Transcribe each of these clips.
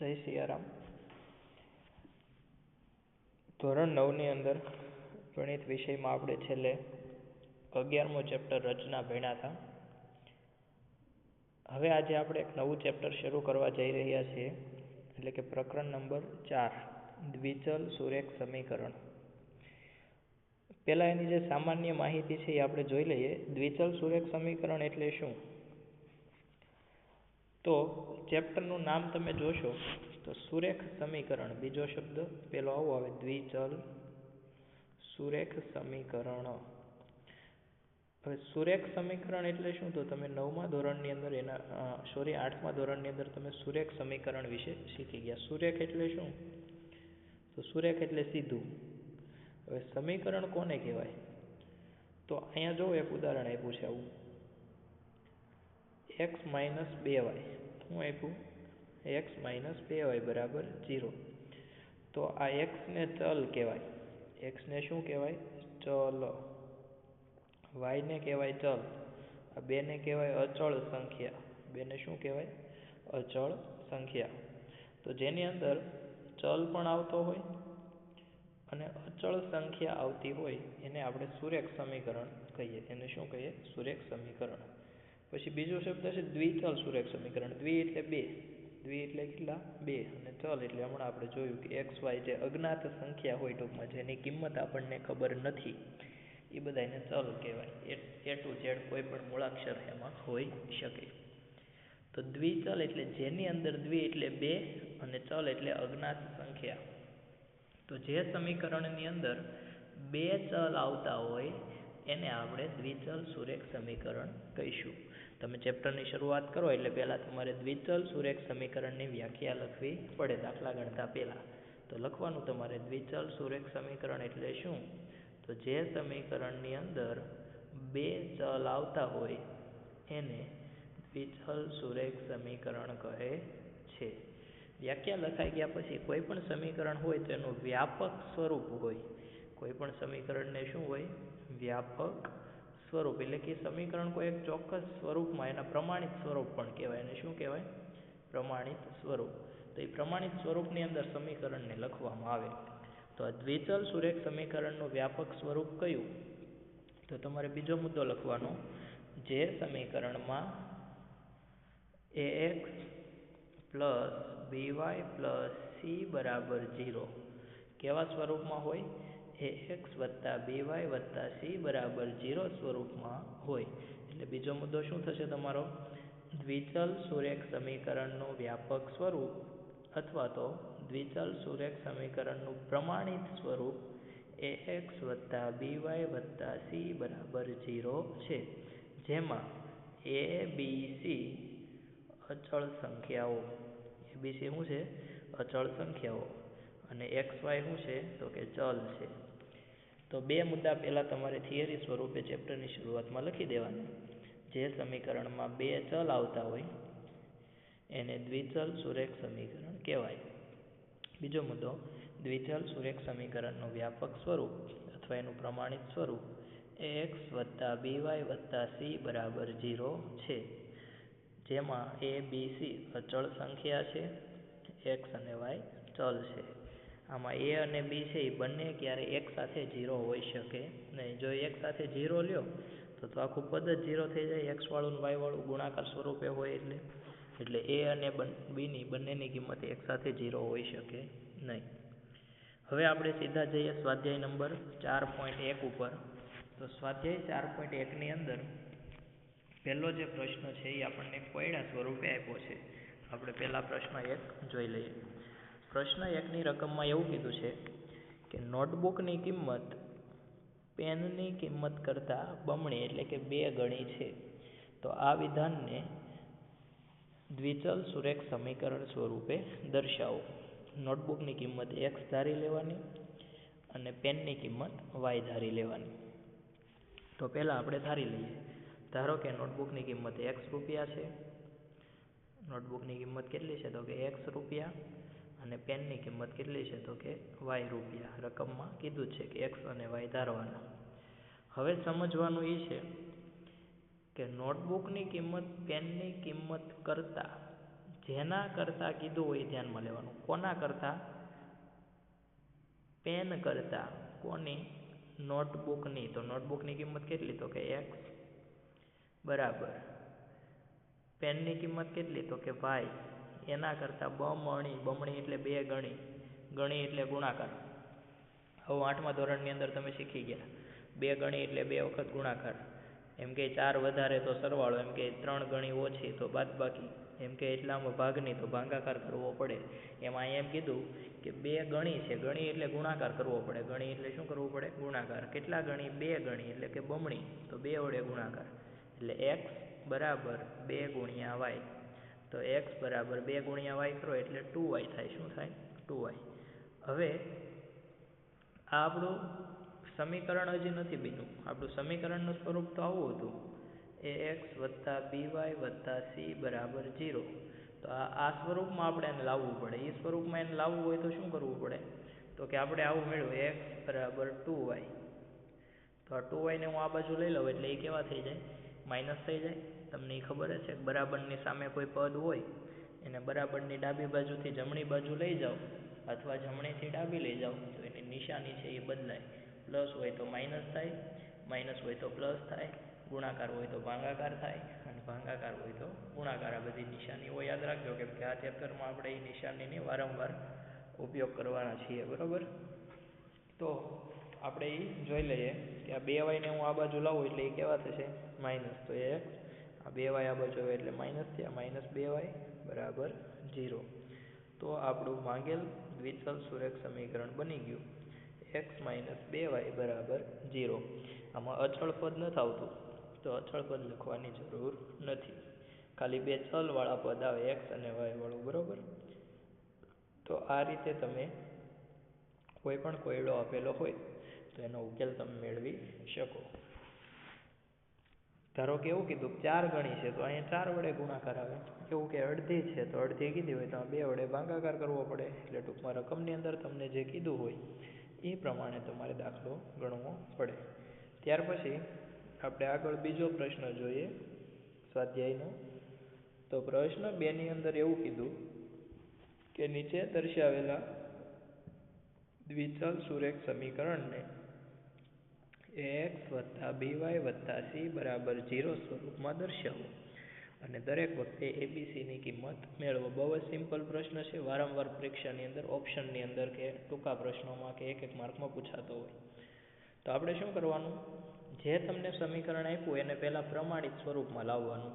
જય સિયારામ ધોરણ નવની અંદર ગણિત વિષયમાં આપણે છેલ્લે અગિયારમો ચેપ્ટર રચના ભણ્યા હતા. હવે આજે આપણે એક નવું ચેપ્ટર શરૂ કરવા જઈ રહ્યા છીએ, એટલે કે પ્રકરણ નંબર ચાર, દ્વિચલ સુરેખ સમીકરણ. પહેલાં એની જે સામાન્ય માહિતી છે એ આપણે જોઈ લઈએ. દ્વિચલ સુરેખ સમીકરણ એટલે શું? તો ચેપ્ટરનું નામ તમે જોશો તો સુરેખ સમીકરણ, બીજો શબ્દ પેલો આવો આવે, દ્વિચલ સુરેખ સમીકરણ. હવે સુરેખ સમીકરણ એટલે શું? તો તમે નવમા ધોરણની અંદર એના સોરી આઠમા ધોરણની અંદર તમે સુરેખ સમીકરણ વિશે શીખી ગયા. સુરેખ એટલે શું? તો સુરેખ એટલે સીધું. હવે સમીકરણ કોને કહેવાય? તો અહીંયા જો એક ઉદાહરણ આપ્યું છે આવું. એક્સ માઇનસ બે વાય શું આપ્યું? એક્સ માઇનસ બે વાય બરાબર જીરો તો આ એક્સને ચલ કહેવાય. એક્સને શું કહેવાય? ચલ. વાયને કહેવાય ચલ. આ બેને કહેવાય અચળ સંખ્યા. બેને શું કહેવાય? અચળ સંખ્યા. તો જેની અંદર ચલ પણ આવતો હોય અને અચળ સંખ્યા આવતી હોય, એને આપણે સુરેખ સમીકરણ કહીએ. એને શું કહીએ? સુરેખ સમીકરણ. પછી બીજો શબ્દ છે દ્વિચલ સુરેખ સમીકરણ. દ્વિ એટલે બે. દ્વિ એટલે કેટલા? બે. અને ચલ એટલે હમણાં આપણે જોયું કે એક્સ વાય જે અજ્ઞાત સંખ્યા હોય ટૂંકમાં, જેની કિંમત આપણને ખબર નથી, એ બધાને ચલ કહેવાય. એ ટુ ઝેડ કોઈ પણ મૂળાક્ષર એમાં હોઈ શકે. તો દ્વિચલ એટલે જેની અંદર દ્વિ એટલે બે અને ચલ એટલે અજ્ઞાત સંખ્યા. તો જે સમીકરણની અંદર બે ચલ આવતા હોય એને આપણે દ્વિચલ સુરેખ સમીકરણ કહીશું. તમે ચેપ્ટરની શરૂઆત કરો એટલે પહેલાં તમારે દ્વિચલ સુરેખ સમીકરણની વ્યાખ્યા લખવી પડે દાખલા ગણતા પહેલાં. તો લખવાનું તમારે દ્વિચલ સુરેખ સમીકરણ એટલે શું? તો જે સમીકરણની અંદર બે ચલ આવતા હોય, એને દ્વિચલ સુરેખ સમીકરણ કહે છે. વ્યાખ્યા લખાઈ ગયા પછી કોઈ પણ સમીકરણ હોય તો એનું વ્યાપક સ્વરૂપ હોય. કોઈ પણ સમીકરણને શું હોય? વ્યાપક સ્વરૂપ. એટલે કે સમીકરણ કોઈ એક ચોક્કસ સ્વરૂપમાં, એના પ્રમાણિત સ્વરૂપ પણ કહેવાય. એને શું કહેવાય? પ્રમાણિત સ્વરૂપ. તો એ પ્રમાણિત સ્વરૂપની અંદર સમીકરણને લખવામાં આવે. તો આ દ્વિચલ સુરેખ સમીકરણનું વ્યાપક સ્વરૂપ કયું? તો તમારે બીજો મુદ્દો લખવાનો, જે સમીકરણમાં a x plus y plus c બરાબર જીરો કેવા સ્વરૂપમાં હોય? એક્સ વત્તા by વત્તા સી બરાબર 0 સ્વરૂપમાં હોય. એટલે બીજો મુદ્દો શું થશે તમારો? દ્વિચલ સુરેખ સમીકરણનું વ્યાપક સ્વરૂપ અથવા તો દ્વિચલ સુરેખ સમીકરણનું પ્રમાણિત સ્વરૂપ એક્સ વત્તા by વત્તા સી બરાબર 0 છે. જેમાં એ બી સી અચળ સંખ્યાઓ. a, b, c શું છે? અચળ સંખ્યાઓ. અને એક્સ વાય શું છે? તો કે ચલ છે. તો બે મુદ્દા પહેલાં તમારે થિયરી સ્વરૂપે ચેપ્ટરની શરૂઆતમાં લખી દેવાના. જે સમીકરણમાં બે ચલ આવતા હોય, એને દ્વિચલ સુરેખ સમીકરણ કહેવાય. બીજો મુદ્દો, દ્વિચલ સુરેખ સમીકરણનું વ્યાપક સ્વરૂપ અથવા એનું પ્રમાણિત સ્વરૂપ એક્સ વત્તા વાય વત્તા સી બરાબર ઝીરો છે. જેમાં એ બી સી અચળ સંખ્યા છે એક્સ અને વાય ચલ છે. આમાં એ અને બી છે એ બંને ક્યારે એક સાથે ઝીરો હોઈ શકે. નહીં જો એક સાથે ઝીરો લ્યો, તો તો આખું પદ જ ઝીરો થઈ જાય એક્સવાળું ને વાયવાળું ગુણાકાર સ્વરૂપે હોય એટલે. એટલે એ અને બીની બંનેની કિંમત એક સાથે ઝીરો હોઈ શકે નહીં. હવે આપણે સીધા જઈએ સ્વાધ્યાય નંબર ચાર પોઈન્ટ એક ઉપર. તો સ્વાધ્યાય ચાર પોઈન્ટ એકની અંદર પહેલો જે પ્રશ્ન છે એ આપણને કોયડા સ્વરૂપે આપ્યો છે. આપણે પહેલા પ્રશ્ન એક જોઈ લઈએ. પ્રશ્ન એકની રકમમાં એવું કીધું છે કે નોટબુકની કિંમત પેનની કિંમત કરતાં બમણી એટલે કે બે ગણી છે. તો આ વિધાનને દ્વિચલ સુરેખ સમીકરણ સ્વરૂપે દર્શાવો. નોટબુકની કિંમત એક્સ ધારી લેવાની અને પેનની કિંમત વાય ધારી લેવાની. તો પહેલાં આપણે ધારી લઈએ. ધારો કે નોટબુકની કિંમત એક્સ રૂપિયા છે. નોટબુકની કિંમત કેટલી છે? તો કે એક્સ રૂપિયા અને પેનની કિંમત કેટલી છે તો કે વાય રૂપિયા. રકમમાં કીધું છે કે એક્સ અને વાય ધારવાના. હવે સમજવાનું એ છે કે નોટબુકની કિંમત પેનની કિંમત કરતાં, જેના કરતાં કીધું હોય ધ્યાનમાં લેવાનું. કોના કરતાં? પેન કરતાં. કોની? નોટબુકની તો નોટબુકની કિંમત કેટલી? તો કે એક્સ બરાબર. પેનની કિંમત કેટલી? તો કે વાય એના કરતાં બમણી બમણી એટલે બે ગણી ગણી એટલે ગુણાકાર. હવે આઠમા ધોરણની અંદર તમે શીખી ગયા. બે ગણી એટલે બે વખત ગુણાકાર. એમ કે ચાર વધારે તો સરવાળો, એમ કે ત્રણ ગણી ઓછી તો બાદબાકી. એમ કે એટલામાં ભાગની તો ભાગાકાર કરવો પડે. એમાં એમ કીધું કે બે ગણી છે, ગણી એટલે ગુણાકાર કરવો પડે. ગણી એટલે શું કરવું પડે? ગુણાકાર. કેટલા ગણી? બે ગણી એટલે કે બમણી તો બે વડે ગુણાકાર. એટલે એક્સ બરાબર બે ગુણ્યા વાય તો એક્સ બરાબર બે ગુણ્યા વાય કરો એટલે ટુ વાય થાય. શું થાય? ટુ વાય હવે આ આપણું સમીકરણ હજી નથી બન્યું. આપણું સમીકરણનું સ્વરૂપ તો આવું હતું. એ એક્સ વત્તા બી વાય વત્તા સી બરાબર જીરો તો આ આ સ્વરૂપમાં આપણે એને લાવવું પડે. એ સ્વરૂપમાં એને લાવવું હોય તો શું કરવું પડે? તો કે આપણે આવું મેળવ્યું એક્સ બરાબર ટુ વાય તો આ ટુ વાયને હું આ બાજુ લઈ લઉં એટલે એ કેવા થઈ જાય? માઇનસ થઈ જાય. તમને એ ખબર જ છે બરાબરની સામે કોઈ પદ હોય, એને બરાબરની ડાબી બાજુથી જમણી બાજુ લઈ જાઓ અથવા જમણીથી ડાબી લઈ જાઓ, તો એની નિશાની છે એ બદલાય. પ્લસ હોય તો માઇનસ થાય, માઇનસ હોય તો પ્લસ થાય, ગુણાકાર હોય તો ભાંગાકાર થાય અને ભાંગાકાર હોય તો ગુણાકાર. આ બધી નિશાનીઓ યાદ રાખજો કેમ કે આ ચેપ્ટરમાં આપણે એ નિશાનીને વારંવાર ઉપયોગ કરવાના છીએ, બરાબર? તો આપણે એ જોઈ લઈએ કે આ બે વાયને હું આ બાજુ લાવું એટલે એ કેવા થશે? માઇનસ. તો એ આ બે વાય આ બાજુ એટલે માઇનસ થયા માઇનસ બે વાય બરાબર ઝીરો તો આપણું માંગેલ દ્વિચલ સુરેખ સમીકરણ બની ગયું. એક્સ માઇનસ બે વાય બરાબર ઝીરો આમાં અચળ પદ નથી આવતું તો અચળ પદ લખવાની જરૂર નથી. ખાલી બે ચલવાળા પદ આવે એક્સ અને વાયવાળું બરાબર? તો આ રીતે તમે કોઈ પણ કોયડો આપેલો હોય, તો એનો ઉકેલ તમે મેળવી શકો. ધારો કે એવું કીધું ચાર ગણી છે, તો અહીંયા ચાર વડે ગુણાકાર આવે. એવું કે અડધી છે, તો અડધી કીધી હોય, તો બે વડે ભાગાકાર કરવો પડે. એટલે ટૂંકમાં રકમની અંદર તમને જે કીધું હોય, એ પ્રમાણે તમારે દાખલો ગણવો પડે. ત્યાર પછી આપણે આગળ બીજો પ્રશ્ન જોઈએ, સ્વાધ્યાયનો. તો પ્રશ્ન બેની અંદર એવું કીધું કે નીચે દર્શાવેલા દ્વિચલ સુરેખ સમીકરણને એક્સ વત્તા બીવાય વત્તા સી બરાબર ઝીરો સ્વરૂપમાં દર્શાવો. અને દરેક વખતે એબીસીની કિંમત મેળવો. બહુ જ સિમ્પલ પ્રશ્ન છે. વારંવાર પરીક્ષાની અંદર ઓપ્શનની અંદર કે ટૂંકા પ્રશ્નોમાં કે એક એક માર્કમાં પૂછાતો હોય. તો આપણે શું કરવાનું? જે તમને સમીકરણ આપ્યું એને પહેલાં પ્રમાણિત સ્વરૂપમાં લાવવાનું.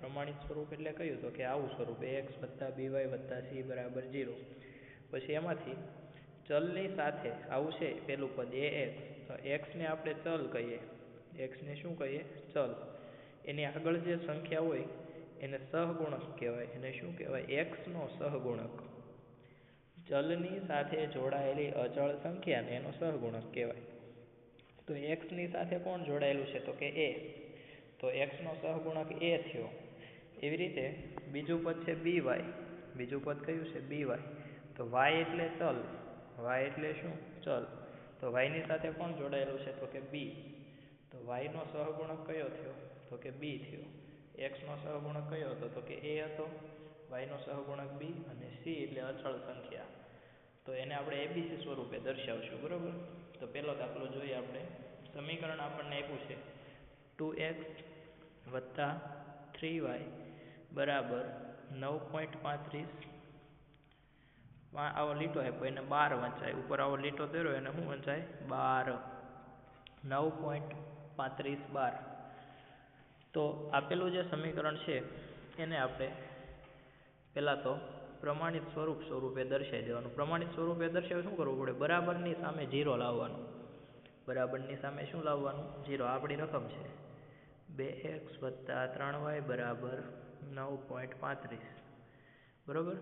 પ્રમાણિત સ્વરૂપ એટલે કહ્યું તો કે આવું સ્વરૂપ. એક્સ વત્તા બીવાય વત્તા સી બરાબર ઝીરો પછી એમાંથી ચલની સાથે આવું છે. પેલું પદ એ એક્સ તો એક્સને આપણે ચલ કહીએ. એક્સને શું કહીએ? ચલ. એની આગળ જે સંખ્યા હોય, એને સહગુણક કહેવાય. એને શું કહેવાય? એક્સનો સહગુણક. ચલની સાથે જોડાયેલી અચળ સંખ્યાને એનો સહગુણક કહેવાય. તો એક્સની સાથે કોણ જોડાયેલું છે? તો કે એ તો એક્સનો સહગુણક એ થયો. એવી રીતે બીજું પદ છે બી વાય બીજું પદ કયું છે? બી વાય તો વાય એટલે ચલ. વાય એટલે શું? ચલ. તો વાયની સાથે કોણ જોડાયેલું છે? તો કે બી તો વાયનો સહગુણક કયો થયો? તો કે બી થયો. એક્સનો સહગુણક કયો હતો? તો કે એ હતો. વાયનો સહગુણક બી અને સી એટલે અચળ સંખ્યા. તો એને આપણે એબીસી સ્વરૂપે દર્શાવશું, બરાબર? તો પહેલો દાખલો જોઈએ આપણે. સમીકરણ આપણને આપ્યું છે. ટુ એક્સ વત્તા થ્રી વાય બરાબર નવ પોઈન્ટ પાંત્રીસ આવો લીટો આપ્યો એને બાર વંચાય. ઉપર આવો લીટો દોર્યો એને શું વંચાય? બાર. નવ પોઈન્ટ પાંત્રીસ બાર. તો આપેલું જે સમીકરણ છે, એને આપણે પહેલાં તો પ્રમાણિત સ્વરૂપ સ્વરૂપે દર્શાવી દેવાનું. પ્રમાણિત સ્વરૂપે દર્શાવે શું કરવું પડે? બરાબરની સામે જીરો લાવવાનું. બરાબરની સામે શું લાવવાનું? જીરો આપણી રકમ છે. બે એક્સ વત્તા ત્રણ વાય બરાબર નવ પોઈન્ટ પાંત્રીસ. બરાબર?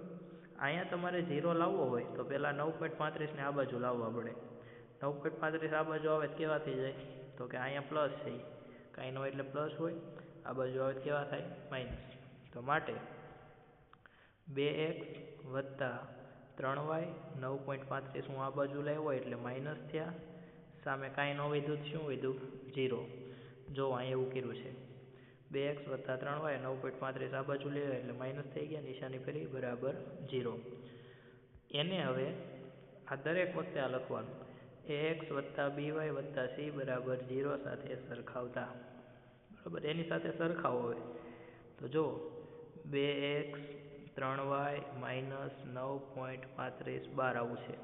અહીંયા તમારે ઝીરો લાવવો હોય તો પહેલાં નવ પોઈન્ટ પાંત્રીસને આ બાજુ લાવવા પડે. નવ પોઈન્ટ પાંત્રીસ આ બાજુ આવે કેવા થઈ જાય? તો કે અહીંયા પ્લસ છે. કાંઈ ન હોય એટલે પ્લસ હોય. આ બાજુ આવે કેવા થાય? માઇનસ તો માટે બે એક્સ વત્તા ત્રણ વાય નવ પોઈન્ટ પાંત્રીસ હું આ બાજુ લાવ્યો એટલે માઇનસ થયા. સામે કાંઈ ન વધ્યું શું વધ્યું? ઝીરો જો અહીં એવું કર્યું છે. બે એક્સ વત્તા ત્રણ વાય નવ પોઈન્ટ પાંત્રીસ આ બાજુ લેવાય એટલે માઇનસ થઈ ગયા, નિશાની ફરી બરાબર જીરો એને હવે આ દરેક વખતે આ લખવાનું. એ એક્સ વત્તા બી વાય વત્તા સી બરાબર ઝીરો સાથે સરખાવતા. બરાબર, એની સાથે સરખાવો હવે. તો જો બે એક્સ ત્રણ વાય માઇનસ નવ પોઈન્ટ પાંત્રીસ બાર આવું છે.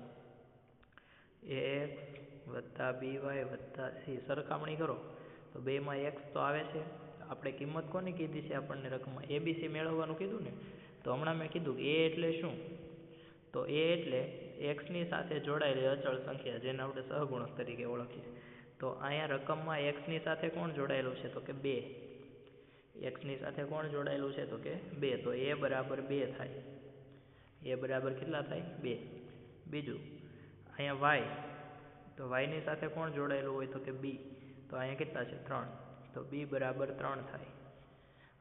એક્સ વત્તા બી વાય વત્તા સી સરખામણી કરો. તો બેમાં એક્સ તો આવે છે. આપણે કિંમત કોની કીધી છે આપણને રકમમાં? એબીસી મેળવવાનું કીધું ને? તો હમણાં મેં કીધું એ એટલે શું? તો એ એટલે એક્સની સાથે જોડાયેલી અચળ સંખ્યા, જેને આપણે સહગુણક તરીકે ઓળખીએ તો અહીંયા રકમમાં એક્સની સાથે કોણ જોડાયેલું છે? તો કે બે. એક્સની સાથે કોણ જોડાયેલું છે? તો કે બે. તો એ બરાબર બે થાય. એ બરાબર કેટલા થાય? બે. બીજું, અહીંયા વાય તો વાયની સાથે કોણ જોડાયેલું હોય? તો કે બી તો અહીંયા કેટલા છે? ત્રણ. તો બી બરાબર ત્રણ થાય.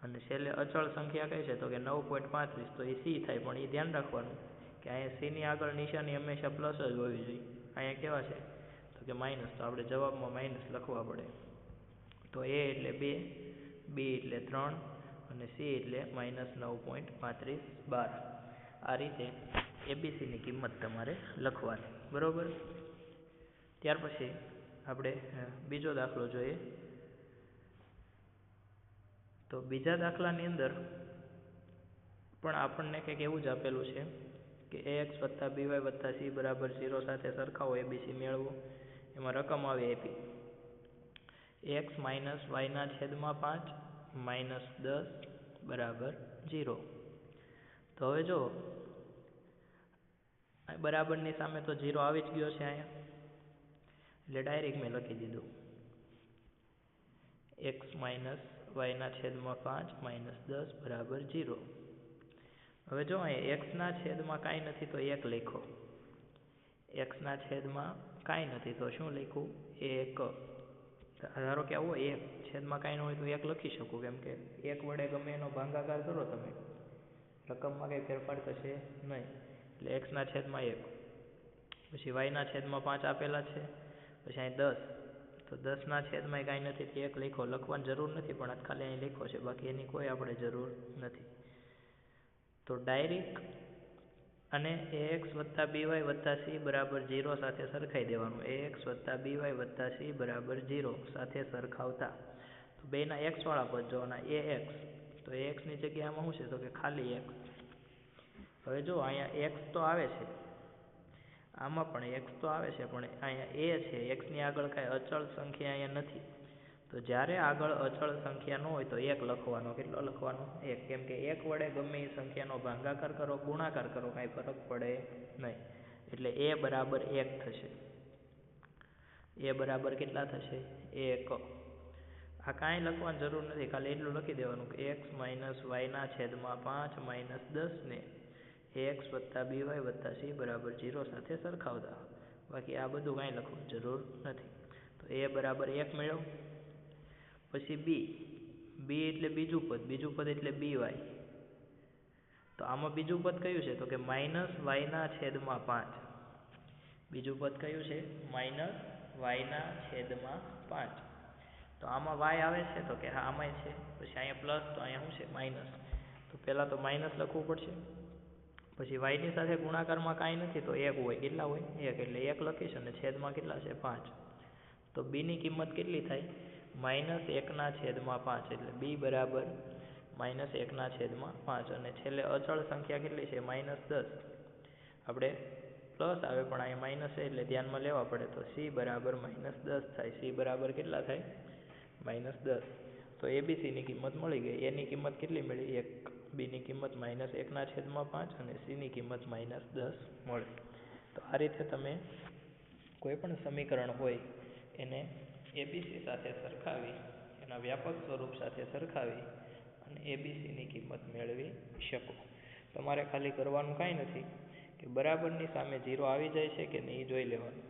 અને છેલ્લે અચળ સંખ્યા કઈ છે તો કે નવ પોઈન્ટ પાંત્રીસ, તો એ સી થાય, પણ એ ધ્યાન રાખવાનું કે અહીંયા સીની આગળ નિશાની હંમેશા પ્લસ જ હોવી જોઈએ. અહીંયા કેવા છે? તો કે માઇનસ તો આપણે જવાબમાં માઇનસ લખવા પડે. તો એ એટલે બે, બી એટલે ત્રણ, અને સી એટલે માઇનસ નવ પોઈન્ટ પાંત્રીસ બાર. આ રીતે એબીસીની કિંમત તમારે લખવાની. બરાબર? ત્યાર પછી આપણે બીજો દાખલો જોઈએ. તો બીજા દાખલાની અંદર પણ આપણને કંઈક એવું જ આપેલું છે કે એક્સ વત્તા બીવાય વત્તા સી બરાબર ઝીરો સાથે સરખાવો એબીસી મેળવો. એમાં રકમ આવે એપી એક્સ માઇનસ વાયના છેદમાં પાંચ માઇનસ દસ બરાબર ઝીરો તો હવે જો બરાબરની સામે તો ઝીરો આવી જ ગયો છે અહીંયા. એટલે ડાયરેક્ટ મેં લખી દીધું. વાયના છેદમાં પાંચ માઇનસ દસ બરાબર ઝીરો. હવે જો અહીંયા એક્સના છેદમાં કાંઈ નથી તો એક લખો. એક્સના છેદમાં કાંઈ નથી તો શું લખ્યું એક. ધારો કે આવો એક છેદમાં કાંઈ ન હોય તો એક લખી શકું કેમ કે એક વડે ગમે એનો ભાંગાકાર કરો તમે. રકમમાં કંઈ ફેરફાર થશે નહીં. એટલે એક્સના છેદમાં એક. પછી વાયના છેદમાં પાંચ આપેલા છે. પછી અહીં દસ. તો દસના છેદમાં કાંઈ નથી, તે એક લખો લખવાની જરૂર નથી, પણ ખાલી અહીં લખો છે, બાકી એની કોઈ આપણે જરૂર નથી. તો ડાયરેક્ટ અને એ એક્સ વત્તા વાય વત્તા સી બરાબર ઝીરો સાથે સરખાઈ દેવાનું. એ એક્સ વત્તા વાય વત્તા સી બરાબર ઝીરો સાથે સરખાવતા. તો બેના એક્સવાળા પદ જોવાના એક્સ, તો એ એક્સની જગ્યામાં શું છે? તો કે ખાલી એક્સ હવે જો અહીંયા એક્સ તો આવે છે આમાં પણ એક્સ તો આવે છે, પણ અહીંયા એ છે. એક્સની આગળ કાંઈ અચળ સંખ્યા અહીંયા નથી. તો જ્યારે આગળ અચળ સંખ્યા ન હોય તો એક લખવાનો. કેટલો લખવાનો? એક. કેમ કે એક વડે ગમે એ સંખ્યાનો ભાગાકાર કરો, ગુણાકાર કરો, કાંઈ ફરક પડે નહીં. એટલે એ બરાબર એક થશે. એ બરાબર કેટલા થશે? એક. આ કાંઈ લખવાની જરૂર નથી. ખાલી એટલું લખી દેવાનું કે એક્સ માઇનસ વાયના છેદમાં પાંચ માઇનસ દસને એક્સ વત્તા વાય વત્તા સી બરાબર 0 સાથે સરખાવતા. બાકી આ બધું કાંઈ લખવાની જરૂર નથી. તો એ બરાબર એક મેળવો પછી બી બી એટલે બીજું પદ. બીજું પદ એટલે વાય તો આમાં બીજું પદ કયું છે? તો કે માઇનસ વાયના છેદમાં પાંચ. બીજું પદ કયું છે? માઇનસ વાયના છેદમાં પાંચ. તો આમાં વાય આવે છે? તો કે હા, આમાંય છે. પછી અહીંયા પ્લસ તો અહીંયા શું છે? માઇનસ. તો પહેલાં તો માઇનસ લખવું પડશે. પછી વાયની સાથે ગુણાકારમાં કાંઈ નથી, તો એક હોય. કેટલા હોય? એક. એટલે એક લખીશ અને છેદમાં કેટલા છે? પાંચ. તો બીની કિંમત કેટલી થાય? માઇનસ એકના છેદમાં પાંચ. એટલે બી બરાબર માઇનસ એકના છેદમાં પાંચ. અને છેલ્લે અચળ સંખ્યા કેટલી છે? માઇનસ દસ. આપણે પ્લસ આવે, પણ અહીંયા માઇનસ છે એટલે ધ્યાનમાં લેવા પડે. તો સી બરાબર માઇનસ દસ થાય. સી બરાબર કેટલા થાય? માઇનસ દસ. તો એબીસીની કિંમત મળી ગઈ. એની કિંમત કેટલી મળી? એક. બીની કિંમત માઇનસ એકના છેદમાં પાંચ અને સીની કિંમત માઇનસ દસ મળે. તો આ રીતે તમે કોઈ પણ સમીકરણ હોય, એને એબીસી સાથે સરખાવી, એના વ્યાપક સ્વરૂપ સાથે સરખાવી અને એબીસીની કિંમત મેળવી શકો. તમારે ખાલી કરવાનું કાંઈ નથી કે બરાબરની સામે ઝીરો આવી જાય છે કે નહીં જોઈ લેવાનું.